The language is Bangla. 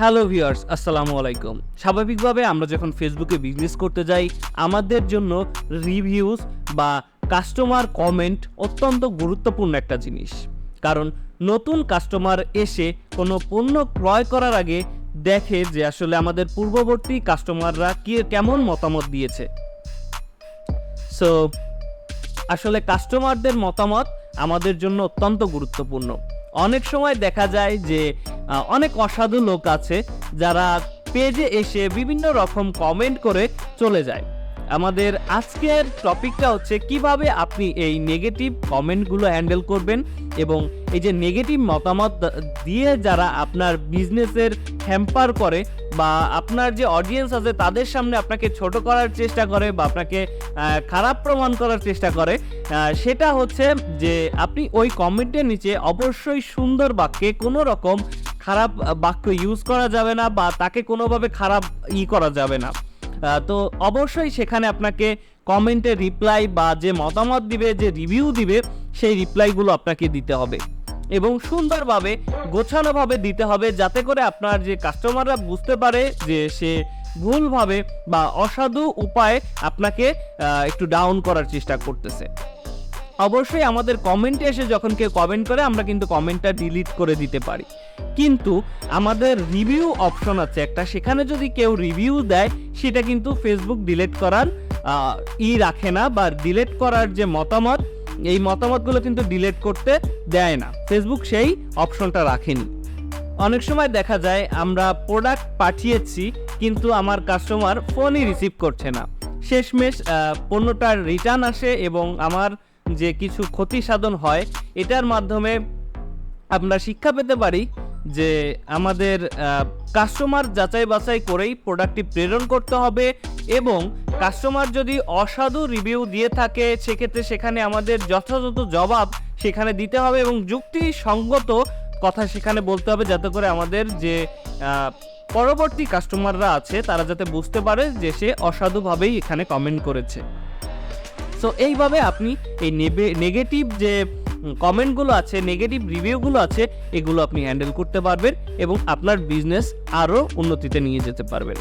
হ্যালো ভিউয়ার্স, আসসালামু আলাইকুম। স্বাভাবিকভাবে আমরা যখন ফেসবুকে বিজনেস করতে যাই, আমাদের জন্য রিভিউজ বা কাস্টমার কমেন্ট অত্যন্ত গুরুত্বপূর্ণ একটা জিনিস। কারণ নতুন কাস্টমার এসে কোনো পণ্য ক্রয় করার আগে দেখে যে আসলে আমাদের পূর্ববর্তী কাস্টমাররা কি, কেমন মতামত দিয়েছে। সো আসলে কাস্টমারদের মতামত আমাদের জন্য অত্যন্ত গুরুত্বপূর্ণ। অনেক সময় দেখা যায় যে অনেক অসাধু লোক আছে যারা পেজে এসে বিভিন্ন রকম কমেন্ট করে চলে যায়। আমাদের আজকের টপিকটা হচ্ছে কীভাবে আপনি এই নেগেটিভ কমেন্টগুলো হ্যান্ডেল করবেন এবং এই যে নেগেটিভ মতামত দিয়ে যারা আপনার বিজনেসের হ্যাম্পার করে বা আপনার যে অডিয়েন্স আছে তাদের সামনে আপনাকে ছোট করার চেষ্টা করে বা আপনাকে খারাপ প্রমাণ করার চেষ্টা করে সেটা হচ্ছে যে আপনি ওই কমেন্টের নিচে অবশ্যই সুন্দর বাক্যে কোনো রকম খারাপ বাক্য ইউজ করা যাবে না বা তাকে কোনোভাবে খারাপ ই করা যাবে না। তো অবশ্যই সেখানে আপনাকে কমেন্টে রিপ্লাই বা যে মতামত দিবে, যে রিভিউ দিবে, সেই রিপ্লাইগুলো আপনাকে দিতে হবে। এবং সুন্দরভাবে, গোছানোভাবে দিতে হবে যাতে করে আপনার যে কাস্টমাররা বুঝতে পারে যে সে ভুলভাবে বা অসাধু উপায়ে আপনাকে একটু ডাউন করার চেষ্টা করতেছে। অবশ্যই আমাদের কমেন্টে এসে যখন কেউ কমেন্ট করে, আমরা কিন্তু কমেন্টটা ডিলিট করে দিতে পারি। কিন্তু আমাদের রিভিউ অপশন আছে একটা, সেখানে যদি কেউ রিভিউ দেয়, সেটা কিন্তু ফেসবুক ডিলিট করার ই রাখে না বা ডিলিট করার যে মতামত, এই মতামতগুলো কিন্তু ডিলিট করতে দেয় না। ফেসবুক সেই অপশনটা রাখেনি। অনেক সময় দেখা যায়, আমরা প্রোডাক্ট পাঠিয়েছি, কিন্তু আমার কাস্টমার ফোনই রিসিভ করছে না। শেষমেশ পণ্যটার রিটার্ন আসে এবং আমার যে কিছু ক্ষতি সাধন হয়, এটার মাধ্যমে আমরা শিক্ষা পেতে পারি যে আমাদের কাস্টমার যাচাই বাছাই করেই প্রোডাক্টটি প্রেরণ করতে হবে এবং কাস্টমার যদি অসাধু রিভিউ দিয়ে থাকে, সেক্ষেত্রে সেখানে আমাদের যথাযথ জবাব সেখানে দিতে হবে এবং যুক্তিসঙ্গত কথা সেখানে বলতে হবে যাতে করে আমাদের যে পরবর্তী কাস্টমাররা আছে, তারা যাতে বুঝতে পারে যে সে অসাধুভাবেই এখানে কমেন্ট করেছে। সো এইভাবে আপনি এই নেগেটিভ যে কমেন্টগুলো আছে নেগেটিভ রিভিউগুলো আছে, এগুলো আপনি হ্যান্ডেল করতে পারবেন এবং আপনার বিজনেস আরও উন্নতিতে নিয়ে যেতে পারবেন।